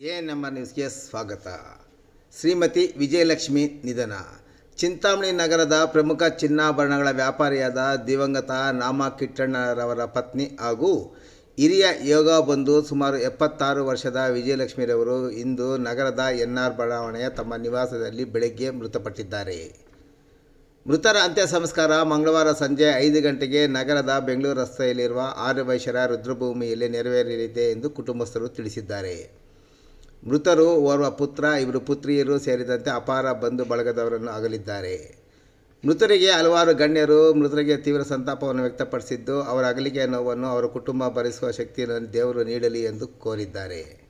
A ನಮ್ಮ ನ್ಯೂಸ್ಗೆ ಸ್ವಾಗತ. ಶ್ರೀಮತಿ ವಿಜಯಲಕ್ಷ್ಮಿ ನಿಧನ. ಚಿಂತಾಮಣಿ ನಗರದ ಪ್ರಮುಖ ಚಿನ್ನಾಭರಣಗಳ ವ್ಯಾಪಾರಿಯಾದ ದಿವಂಗತ ನಾಮ ಕಿಟ್ಟಣ್ಣರವರ ಪತ್ನಿ ಹಾಗೂ ಹಿರಿಯ ಯೋಗ ಬಂಧು ಸುಮಾರು ಎಪ್ಪತ್ತಾರು ವರ್ಷದ ವಿಜಯಲಕ್ಷ್ಮಿರವರು ಇಂದು ನಗರದ ಎನ್ ಆರ್ ಬಡಾವಣೆಯ ತಮ್ಮ ನಿವಾಸದಲ್ಲಿ ಬೆಳಗ್ಗೆ ಮೃತಪಟ್ಟಿದ್ದಾರೆ. ಮೃತರ ಅಂತ್ಯ ಸಂಸ್ಕಾರ ಮಂಗಳವಾರ ಸಂಜೆ ಐದು ಗಂಟೆಗೆ ನಗರದ ಬೆಂಗಳೂರು ರಸ್ತೆಯಲ್ಲಿರುವ ಆರ್ಯವೈಶ್ಯರ ರುದ್ರಭೂಮಿಯಲ್ಲಿ ನೆರವೇರಲಿದೆ ಎಂದು ಕುಟುಂಬಸ್ಥರು ತಿಳಿಸಿದ್ದಾರೆ. ಮೃತರು ಓರ್ವ ಪುತ್ರ, ಇವರು ಪುತ್ರಿಯರು ಸೇರಿದಂತೆ ಅಪಾರ ಬಂಧು ಬಳಗದವರನ್ನು ಅಗಲಿದ್ದಾರೆ. ಮೃತರಿಗೆ ಹಲವಾರು ಗಣ್ಯರು ಮೃತರಿಗೆ ತೀವ್ರ ಸಂತಾಪವನ್ನು ವ್ಯಕ್ತಪಡಿಸಿದ್ದು, ಅವರ ಅಗಲಿಕೆಯ ನೋವನ್ನು ಅವರ ಕುಟುಂಬ ಭರಿಸುವ ಶಕ್ತಿಯನ್ನು ದೇವರು ನೀಡಲಿ ಎಂದು ಕೋರಿದ್ದಾರೆ.